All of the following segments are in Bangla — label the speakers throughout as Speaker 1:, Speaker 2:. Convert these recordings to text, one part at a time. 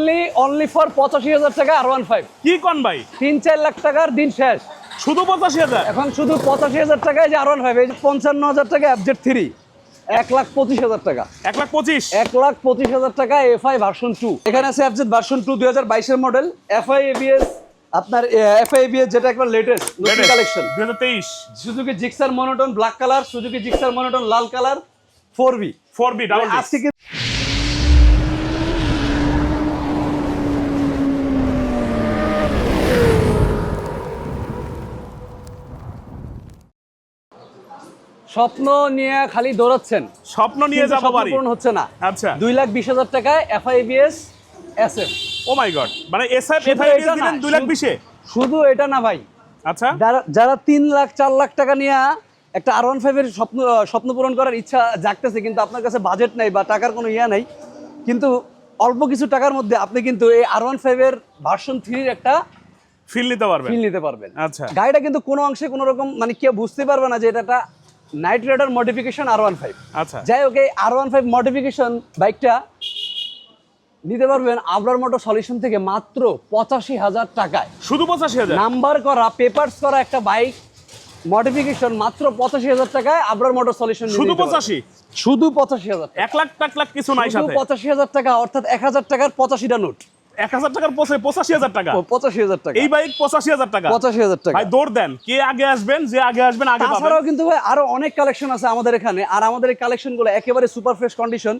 Speaker 1: অনলি অনলি ফর পঁচাশি হাজার টাকা আর ওয়ান ফাইভ
Speaker 2: কি কন ভাই?
Speaker 1: তিন চার লাখ টাকার দিন শেষ।
Speaker 2: শুধু পঁচাশি হাজার?
Speaker 1: এখন শুধু পঁচাশি হাজার টাকায় যে আর ওয়ান ফাইভ এই যে পঞ্চান্ন হাজার টাকা অ্যাবজেট থ্রি এক লাখ পঁচিশ হাজার টাকা।
Speaker 2: এক লাখ পঁচিশ?
Speaker 1: এক লাখ পঁচিশ হাজার টাকা এফআই ভার্সন টু এখানে আছে অ্যাবজেট ভার্সন টু দুই হাজার বাইশের মডেল এফআই এবিএস আপনার এফআই এবিএস যেটা একবার লেটেস্ট নতুন কালেকশন
Speaker 2: দুই হাজার তেইশ।
Speaker 1: Suzuki Gixxer monotone black colour Suzuki Gixxer monotone লাল colour four B
Speaker 2: four B double
Speaker 1: আজকে স্বপ্ন নিয়ে খালি দৌড়াচ্ছেন।
Speaker 2: স্বপ্ন নিয়ে যাব বাড়ি।
Speaker 1: পূরণ হচ্ছে না।
Speaker 2: আচ্ছা।
Speaker 1: দুই লাখ বিশ হাজার টাকায় FI ABS SF.
Speaker 2: Oh my god মানে এসআই
Speaker 1: শুধু
Speaker 2: এফআই
Speaker 1: এটা না,
Speaker 2: দিলেন দুই লাখ বিশে?
Speaker 1: শুধু এটা না ভাই।
Speaker 2: আচ্ছা।
Speaker 1: যারা যারা তিন লাখ চার লাখ টাকা নিয়ে একটা আর ওয়ান ফাইভের স্বপ্ন স্বপ্ন পূরণ করার ইচ্ছা জাগতেছে কিন্তু আপনার কাছে বাজেট নাই বা টাকার কোনো ইয়া নাই কিন্তু অল্প কিছু টাকার মধ্যে আপনি কিন্তু এই আর ওয়ান ফাইভের ভার্সন থ্রির একটা
Speaker 2: ফিল নিতে পারবেন।
Speaker 1: ফিল নিতে পারবেন।
Speaker 2: আচ্ছা।
Speaker 1: গাড়িটা কিন্তু কোনো অংশে কোনো রকম মানে কেউ বুঝতে পারবে না যে এটা একটা knight rider modification R one five
Speaker 2: আচ্ছা।
Speaker 1: যাই হোক এই আর ওয়ান ফাইভ মডিফিকেশন বাইকটা নিতে পারবেন আবরার মোটর সলিউশন থেকে মাত্র পঁচাশি হাজার টাকায়।
Speaker 2: শুধু পঁচাশি হাজার?
Speaker 1: নাম্বার করা পেপারস করা একটা বাইক মডিফিকেশন মাত্র পঁচাশি হাজার টাকায় আবরার মোটর সলিউশন
Speaker 2: শুধু পঁচাশি?
Speaker 1: শুধু পঁচাশি হাজার
Speaker 2: এক লাখ টাক লাখ কিছু নাই
Speaker 1: পঁচাশি হাজার টাকা অর্থাৎ এক হাজার টাকার পঁচাশিটা নোট।
Speaker 2: এক হাজার টাকার পঁচে পঁচাশি হাজার টাকা।
Speaker 1: পঁচাশি হাজার টাকা।
Speaker 2: এই বাইক পঁচাশি হাজার টাকা।
Speaker 1: পঁচাশি হাজার টাকা।
Speaker 2: ভাই দৌড় দেন। কে আগে আসবেন যে আগে আসবেন আগে পাবেন।
Speaker 1: তাছাড়াও কিন্তু ভাই আরও অনেক কালেকশন আছে আমাদের এখানে। আর আমাদের এই কালেকশনগুলো একেবারে super fresh condition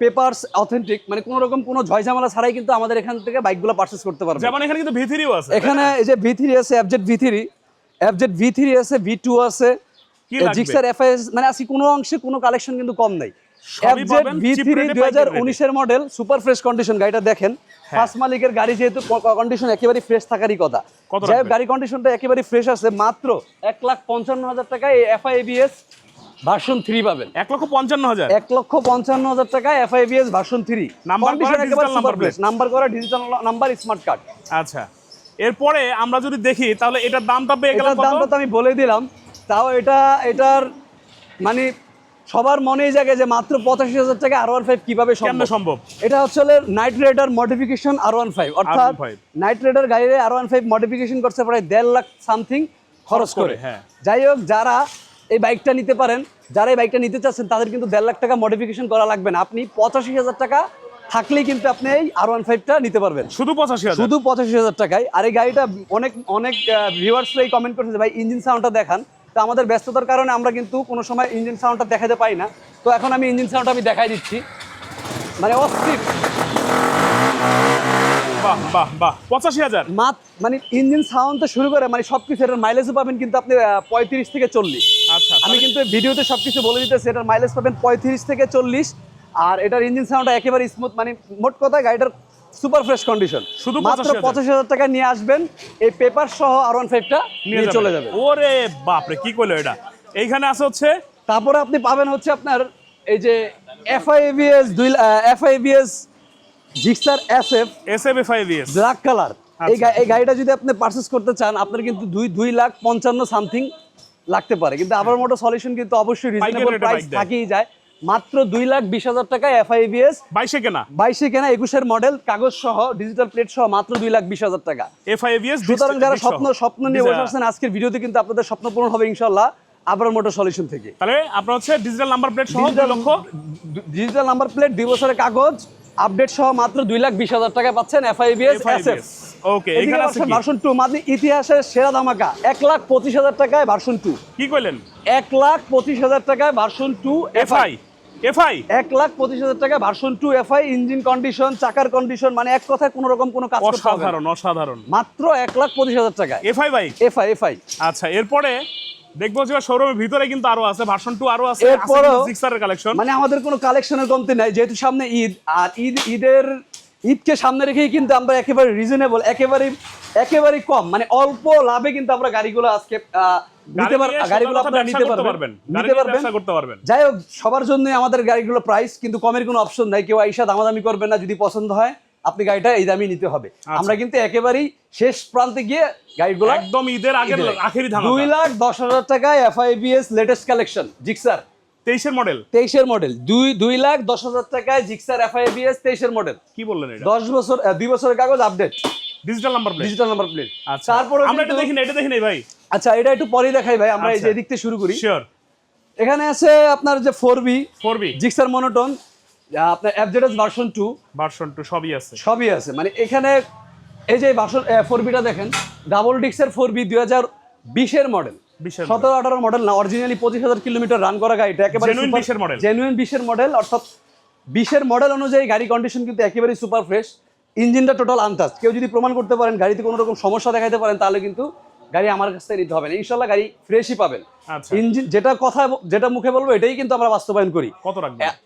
Speaker 1: papers authentic মানে কোনো রকম কোনো ঝয়ঝামেলা ছাড়াই কিন্তু আমাদের এখান থেকে বাইকগুলো পারচেস করতে পারবে।
Speaker 2: যেমন এখানে কিন্তু ভিথিরিও আছে।
Speaker 1: এখানে এই যে ভি থ্রি আছে FZ V three FZ V three আছে ভি টু আছে
Speaker 2: কি লাগবে?
Speaker 1: জিক্সার এফআইএস মানে আজকে কোনো অংশে কোনো কালেকশন কিন্তু কম নাই।
Speaker 2: সবই
Speaker 1: এফজেড
Speaker 2: পাবেন
Speaker 1: ভি
Speaker 2: cheap
Speaker 1: থ্রি
Speaker 2: rate এ
Speaker 1: দুই হাজার উনিশের মডেল সুপার ফ্রেশ কন্ডিশন গাড়িটা দেখেন। ফার্স্ট মালিকের গাড়ি যেহেতু কন্ডিশন একেবারে ফ্রেশ থাকারই কথা। যাই? গাড়ি কন্ডিশনটা একেবারে ফ্রেশ আছে মাত্র এক লাখ পঞ্চান্ন হাজার টাকায় এফআইবিএস ভার্সন থ্রি পাবেন।
Speaker 2: এক লক্ষ পঞ্চান্ন হাজার।
Speaker 1: এক লক্ষ পঞ্চান্ন হাজার টাকায় FI ABS version three
Speaker 2: plate।
Speaker 1: Number করা ডিজিটাল নাম্বার স্মার্ট কার্ড
Speaker 2: আচ্ছা। এরপরে আমরা যদি দেখি তাহলে এটার দামটা পেয়ে গেলাম
Speaker 1: দামটা তো আমি বলে দিলাম তাও এটা এটার মানে সবার মনেই জাগে যে মাত্র পঁচাশি হাজার টাকা আর ওয়ান ফাইভ কীভাবে সম্ভব? এটা হচ্ছে knight rider modification R one five অর্থাৎ নাইট রাইডার গাড়িতে আর ওয়ান ফাইভ মডিফিকেশন করছে প্রায় দেড় লাখ সামথিং খরচ করে
Speaker 2: হ্যাঁ।
Speaker 1: যাই হোক যারা এই বাইকটা নিতে পারেন যারা এই বাইকটা নিতে চাচ্ছেন তাদের কিন্তু দেড় লাখ টাকা মডিফিকেশন করা লাগবে না। আপনি পঁচাশি হাজার টাকা থাকলেই কিন্তু আপনি এই আর ওয়ান ফাইভটা নিতে পারবেন।
Speaker 2: শুধু পঁচাশি হাজার?
Speaker 1: শুধু পঁচাশি হাজার টাকায়। আর এই গাড়িটা অনেক অনেক ভিউয়ার্সরাই কমেন্ট করছে ভাই ইঞ্জিন সাউন্ডটা দেখান। তো আমাদের ব্যস্ততার কারণে আমরা কিন্তু কোনো সময় ইঞ্জিন সাউন্ডটা দেখাতে পাই না। তো এখন আমি ইঞ্জিন সাউন্ডটা আমি দেখাই দিচ্ছি। মানে অস্থির।
Speaker 2: বাহ বাহ বাহ পঁচাশি হাজার।
Speaker 1: মাত মানে ইঞ্জিন সাউন্ড তো শুরু করে মানে সব কিছু এটার মাইলেজও পাবেন কিন্তু আপনি পঁয়ত্রিশ থেকে চল্লিশ।
Speaker 2: আচ্ছা
Speaker 1: আমি কিন্তু ভিডিওতে সব কিছু বলে দিতেছি এটার মাইলেজ পাবেন পঁয়ত্রিশ থেকে চল্লিশ। আর এটার ইঞ্জিন সাউন্ডটা একেবারে স্মুথ মানে মোট কথা গাড়িটার সুপার ফ্রেশ কন্ডিশন।
Speaker 2: শুধু
Speaker 1: মাত্র
Speaker 2: 85,000
Speaker 1: পঁচাশি হাজার টাকা নিয়ে আসবেন এই পেপার সহ আর ওয়ান ফাইভটা নিয়ে চলে যাবে
Speaker 2: ওরে বাপরে কি করল এটা? এইখানে আছে হচ্ছে
Speaker 1: তারপরে আপনি পাবেন হচ্ছে আপনার এই যে এফআইবিএস দুই FI ABS Gixxer SF
Speaker 2: S F F I VS
Speaker 1: black colour এই
Speaker 2: আচ্ছা।
Speaker 1: এই গাড়িটা যদি আপনি পারচেস করতে চান আপনার কিন্তু দুই দুই লাখ পঞ্চান্ন সামথিং লাগতে পারে। কিন্তু আবার মোটর সলিউশন কিন্তু অবশ্যই রিজনেবল প্রাইস থাকেই যায়। মাত্র দুই লাখ বিশ হাজার টাকা এফআইবিএস
Speaker 2: বাইশে কেনা?
Speaker 1: বাইশে কেনা একুশের মডেল কাগজ সহ ডিজিটাল প্লেট সহ মাত্র দুই লাখ বিশ হাজার টাকা।
Speaker 2: এফ আই ভিএস
Speaker 1: সুতরাং যারা স্বপ্ন স্বপ্ন নিয়ে বসে আছেন আজকের ভিডিওতে কিন্তু আপনাদের স্বপ্ন পূরণ হবে ইনশাল্লাহ মোটর সলিউশন থেকে।
Speaker 2: তাহলে আপনার হচ্ছে ডিজিটাল নাম্বার প্লেট সহ লক্ষ।
Speaker 1: ডিজিটাল নাম্বার প্লেট দুই বছরের কাগজ আপডেট সহ মাত্র দুই লাখ বিশ হাজার টাকা পাচ্ছেন এফআইবিএস এসএফ
Speaker 2: ওকে এখানে আছে
Speaker 1: ভার্সন টু মানে ইতিহাসের সেরা ধামাকা এক লাখ পঁচিশ হাজার টাকায় ভার্সন টু
Speaker 2: কি কইলেন?
Speaker 1: এক লাখ পঁচিশ হাজার টাকায় ভার্সন টু
Speaker 2: এফআই এফআই?
Speaker 1: এক লাখ পঁচিশ হাজার টাকায় version two FI engine condition চাকার কন্ডিশন মানে এক কথায় কোনো রকম কোনো কাজ।
Speaker 2: অসাধারণ অসাধারণ।
Speaker 1: মাত্র এক লাখ পঁচিশ হাজার টাকায়।
Speaker 2: FI bike
Speaker 1: FI FI.
Speaker 2: আচ্ছা এরপরে দেখব যে শোরুমের ভিতরে কিন্তু আরও আছে ভার্সন টু আরও আছে
Speaker 1: এরপরেও-
Speaker 2: সিক্সারের কালেকশন
Speaker 1: মানে আমাদের কোনো কালেকশনের কমতি নাই যেহেতু সামনে ঈদ আর ঈদ ঈদের ঈদকে সামনে রেখেই কিন্তু আমরা একেবারে রিজনেবল একেবারে একেবারে কম মানে অল্প লাভে কিন্তু আমরা গাড়িগুলো আজকে আহ, নিতে পার গাড়িগুলো আপনারা নিতে পারবেন। নিতে পারবেন।
Speaker 2: করতে পারবেন।
Speaker 1: যাই হোক সবার জন্য আমাদের গাড়িগুলো প্রাইস কিন্তু কমের কোনো অপশন নাই। কেউ আইসা দামাদামি করবেন না যদি পছন্দ হয় আপনি গাড়িটা এই দামই নিতে হবে। আমরা কিন্তু একেবারেই শেষ প্রান্তে গিয়ে গাড়িগুলো
Speaker 2: একদম ঈদের আগের আখেরি ধামাকা।
Speaker 1: দুই লাখ দশ হাজার টাকায় FI ABS latest collection Gixxer
Speaker 2: তেইশের মডেল
Speaker 1: তেইশের মডেল দুই দুই লাখ দশ হাজার টাকায় জিক্সার এফআইবিএস তেইশের মডেল
Speaker 2: কি বললেন এটা?
Speaker 1: দশ বছর আহ, দুই বছরের কাগজ update
Speaker 2: digital number plate
Speaker 1: digital number plate
Speaker 2: আচ্ছা।
Speaker 1: তারপরে
Speaker 2: আমরা এটা দেখি না এটা দেখি না ভাই।
Speaker 1: আচ্ছা এটা একটু পরে দেখাই ভাই আমরা এই যে
Speaker 2: আচ্ছা।
Speaker 1: এদিক থেকে শুরু করি।
Speaker 2: শিওর
Speaker 1: এখানে আছে আপনার যে four B
Speaker 2: four B.
Speaker 1: Gixxer monotone আপনার FZS version two
Speaker 2: version two সবই আছে।
Speaker 1: সবই আছে। মানে এখানে এই যে ভার্সন ফোর বিটা দেখেন ডাবল ডিক্সের ফোর বি দুই হাজার বিশের মডেল
Speaker 2: বিশের
Speaker 1: সতেরো আঠারো মডেল না অরিজিনালি পঁচিশ হাজার কিলোমিটার রান করা গাড়িটা একেবারে
Speaker 2: Genuine 20 এর model।
Speaker 1: জেনুইন বিশের মডেল অর্থাৎ বিশের মডেল অনুযায়ী গাড়ি কন্ডিশন কিন্তু একেবারেই সুপার ফ্রেশ ইঞ্জিনটা টোটাল আনটাচ কেউ যদি প্রমাণ করতে পারেন গাড়িতে কোনো রকম সমস্যা দেখাতে পারেন তাহলে কিন্তু গাড়ি আমার কাছ থেকে নিতে হবে না। ইনশাল্লাহ গাড়ি ফ্রেশই পাবেন।
Speaker 2: আচ্ছা।
Speaker 1: ইঞ্জিন যেটা কথা যেটা মুখে বলব এটাই কিন্তু আমরা বাস্তবায়ন করি।
Speaker 2: কত রাখবেন?
Speaker 1: এ-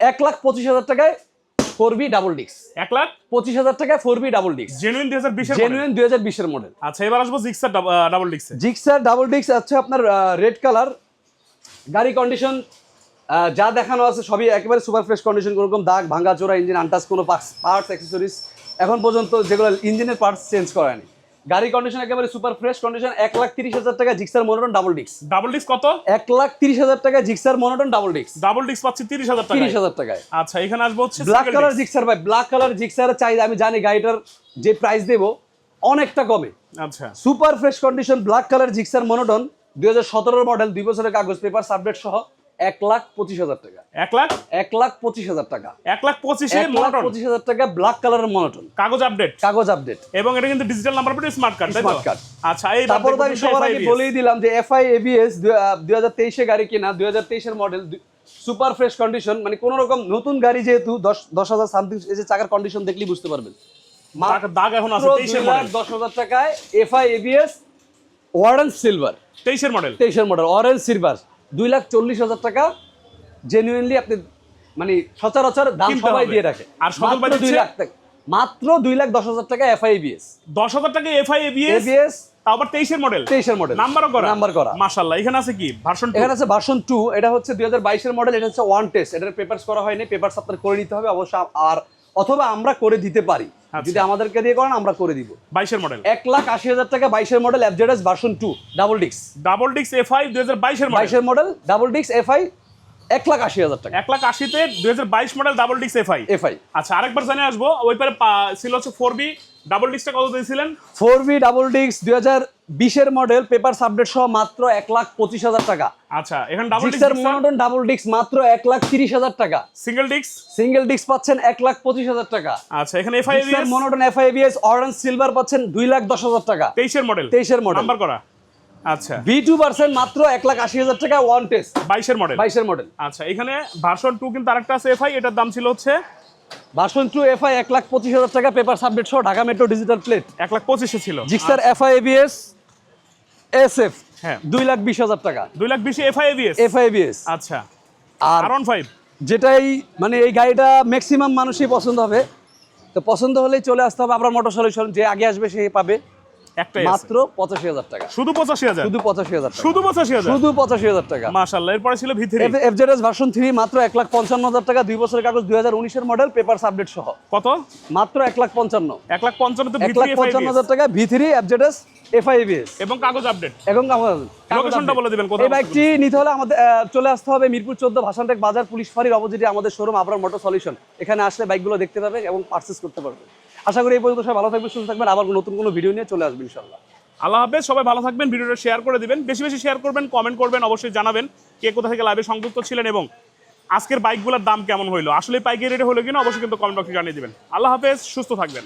Speaker 1: এক লাখ পঁচিশ হাজার টাকায় ফোর বি ডাবল ডিক্স
Speaker 2: এক লাখ?
Speaker 1: পঁচিশ হাজার টাকায় ফোর বি ডাবল ডিক্স
Speaker 2: জেনুইন দুই হাজার
Speaker 1: জেনুইন দুই হাজার বিশের মডেল।
Speaker 2: আচ্ছা এবার আসব জিক্সার ডাবল ডিক্সে
Speaker 1: জিক্সার ডাবল ডিক্স আছে আপনার রেড কালার গাড়ি কন্ডিশন যা দেখানো আছে সবই একেবারে সুপার ফ্রেশ কন্ডিশন কোনোরকম দাগ ভাঙা চোরা ইঞ্জিন আনটাস কোনো পার্টস অ্যাক্সেসরিজ এখন পর্যন্ত যেগুলো ইঞ্জিনের পার্টস চেঞ্জ করা হয়নি। গাড়ি কন্ডিশন একেবারে সুপার ফ্রেশ কন্ডিশন এক লাখ তিরিশ হাজার টাকা জিক্সার মনোটন ডাবল ডিক্স
Speaker 2: ডাবল ডিক্স কত?
Speaker 1: এক লাখ তিরিশ হাজার টাকা জিক্সার মনোটন ডাবল ডিক্স
Speaker 2: ডাবল ডিক্স পাচ্ছি তিরিশ হাজার টাকা
Speaker 1: তিরিশ হাজার টাকায়।
Speaker 2: আচ্ছা এখানে আসব হচ্ছে
Speaker 1: ব্ল্যাক কালার জিক্সার ভাই ব্ল্যাক কালার জিক্সারের চাহিদা আমি জানি গাড়িটার যে প্রাইস দেবো অনেকটা কমে।
Speaker 2: আচ্ছা।
Speaker 1: Super fresh condition black colour Gixxer monotone দুই হাজার সতেরোর মডেল দুই বছরের কাগজ পেপার সাবজেক্ট সহ। এক লাখ পঁচিশ হাজার টাকা।
Speaker 2: এক লাখ?
Speaker 1: এক লাখ পঁচিশ হাজার টাকা।
Speaker 2: এক লাখ পঁচিশে
Speaker 1: পঁচিশ হাজার টাকা ব্ল্যাক কালারের মনোটন।
Speaker 2: কাগজ আপডেট?
Speaker 1: কাগজ আপডেট।
Speaker 2: এবং এটা কিন্তু digital number plate smart card
Speaker 1: Smart card।
Speaker 2: আচ্ছা এই
Speaker 1: তারপরে আমি সবার আগে বলেই দিলাম যে এফআই এবিএস দুই হাজার তেইশে গাড়ি কিনা দুই হাজার তেইশের মডেল সুপার ফ্রেশ কন্ডিশন মানে কোনো রকম নতুন গাড়ি যেহেতু দশ দশ হাজার সামথিং এই যে চাকার কন্ডিশন দেখলেই বুঝতে পারবেন।
Speaker 2: দাগ এখন আছে তেইশের মডেল
Speaker 1: দশ হাজার টাকায় এফআই এবিএস ওয়ারেন্স সিলভার
Speaker 2: তেইশের মডেল
Speaker 1: তেইশের মডেল অরেঞ্জ সিলভার দুই লাখ চল্লিশ হাজার টাকা জেনুইনলি আপনি মানে সচরাচর দাম সবাই। দিয়ে রাখে।
Speaker 2: আর
Speaker 1: মাত্র
Speaker 2: বাই
Speaker 1: দুই লাখ টাকা। মাত্র দুই লাখ দশ হাজার টাকা এফআইবিএস
Speaker 2: দশ হাজার টাকা এফআই এবিএস
Speaker 1: এবিএস
Speaker 2: আবার তেইশের মডেল
Speaker 1: তেইশের মডেল
Speaker 2: নাম্বারও করা?
Speaker 1: নাম্বার করা।
Speaker 2: মাশাল্লাহ এখানে আছে কি? ভার্সন
Speaker 1: এখানে আছে ভার্সন টু এটা হচ্ছে দুই হাজার বাইশের মডেল এটা হচ্ছে ওয়ান টেস্ট এটার পেপার্স করা হয়নি পেপার্স আপনার করে নিতে হবে অবশ্য আর অথবা আমরা করে দিতে পারি।
Speaker 2: আচ্ছা।
Speaker 1: যদি আমাদেরকে দিয়ে করেন আমরা করে দিব।
Speaker 2: বাইশের মডেল
Speaker 1: এক লাখ আশি হাজার টাকা বাইশের model FZS version two double ডিক্স
Speaker 2: ডাবল ডিক্স এফআই দুই হাজার বাইশের
Speaker 1: বাইশের মডেল ডাবল ডিক্স এফআই এক লাখ আশি হাজার টাকা।
Speaker 2: এক লাখ আশিতে দুই হাজার বাইশ মডেল ডাবল ডিক্স এফ
Speaker 1: আই
Speaker 2: আচ্ছা আরেকবার জানিয়ে আসব ওই পারে ছিল হচ্ছে ফোর বি ডাবল ডিক্সটা কত দিয়েছিলেন?
Speaker 1: ফোর বি ডাবল ডিক্স দুই হাজার বিশের মডেল পেপার আপডেট সহ মাত্র এক লাখ পঁচিশ হাজার টাকা।
Speaker 2: আচ্ছা এখানে ডাবল ডিক্স
Speaker 1: মনোটন ডাবল ডিক্স মাত্র এক লাখ তিরিশ হাজার টাকা।
Speaker 2: সিঙ্গেল ডিক্স
Speaker 1: সিঙ্গেল ডিক্স পাচ্ছেন এক লাখ পঁচিশ হাজার টাকা।
Speaker 2: আচ্ছা এখানে FI
Speaker 1: Gixxer monotone FI ABS orange silver পাচ্ছেন দুই লাখ দশ হাজার টাকা।
Speaker 2: তেইশের মডেল
Speaker 1: 23 এর model।
Speaker 2: নাম্বার করা। আচ্ছা।
Speaker 1: বি টু পার্সেন্ট মাত্র এক লাখ আশি হাজার টাকা ওয়ান টেস্ট
Speaker 2: বাইশের মডেল
Speaker 1: বাইশের মডেল
Speaker 2: আচ্ছা এখানে ভার্সন টু কিন্তু আরেকটা আছে এফআই এটার দাম ছিল হচ্ছে
Speaker 1: ভার্সন টু এফআই এক লাখ পঁচিশ হাজার টাকা পেপার সাবমিট সহ ঢাকা মেট্রো ডিজিটাল প্লেট
Speaker 2: এক লাখ পঁচিশে ছিল।
Speaker 1: Gixxer FI ABS S F
Speaker 2: হ্যাঁ।
Speaker 1: দুই লাখ বিশ হাজার টাকা।
Speaker 2: দুই লাখ বিশে এফআই এবিএস
Speaker 1: এফআই এবিএস
Speaker 2: আচ্ছা।
Speaker 1: আর
Speaker 2: ওয়ান ফাইভ
Speaker 1: যেটাই মানে এই গাড়িটা ম্যাক্সিমাম মানুষই পছন্দ হবে। তো পছন্দ হলেই চলে আসতে হবে। আপনার মোটর সলিউশন যে আগে আসবে সে পাবে।
Speaker 2: একটাই
Speaker 1: মাত্র টাকা।
Speaker 2: শুধু
Speaker 1: শুধু টাকা।
Speaker 2: শুধু
Speaker 1: শুধু
Speaker 2: এরপরে ছিল
Speaker 1: এফজেডএস ভার্সন মাত্র বছরের কাগজ মডেল আপডেট সহ।
Speaker 2: কত?
Speaker 1: মাত্র
Speaker 2: তো
Speaker 1: এফজেডএস এফআইবিএস
Speaker 2: এবং কাগজ আপডেট
Speaker 1: এবং
Speaker 2: লোকেশনটা বলে দিবেন কোথায়
Speaker 1: এই বাইকটি নিতে হলে আমাদের চলে আসতে হবে মিরপুর চোদ্দ ভাসানটেক বাজার পুলিশ ফাঁড়ির অপোজিটে আমাদের শোরুম আবরার মোটর সলিউশন। এখানে আসলে বাইকগুলো দেখতে পাবে এবং পারচেস করতে পারবে। আশা করি এই পর্যন্ত সবাই ভালো থাকবেন, সুস্থ থাকবেন। আবার নতুন কোনো ভিডিও নিয়ে চলে আসবেন ইনশাল্লাহ।
Speaker 2: আল্লাহ হাফেজ, সবাই ভালো থাকবেন, ভিডিওটা শেয়ার করে দিবেন। বেশি বেশি শেয়ার করবেন কমেন্ট করবেন, অবশ্যই জানাবেন কে কোথা থেকে লাইভে সংযুক্ত ছিলেন এবং আজকের বাইকগুলোর দাম কেমন হইল। আসলে পাইকারি রেটে হলো কিনা, অবশ্যই কিন্তু কমেন্ট বক্সে জানিয়ে দেবেন। আল্লাহ হাফেজ, সুস্থ থাকবেন।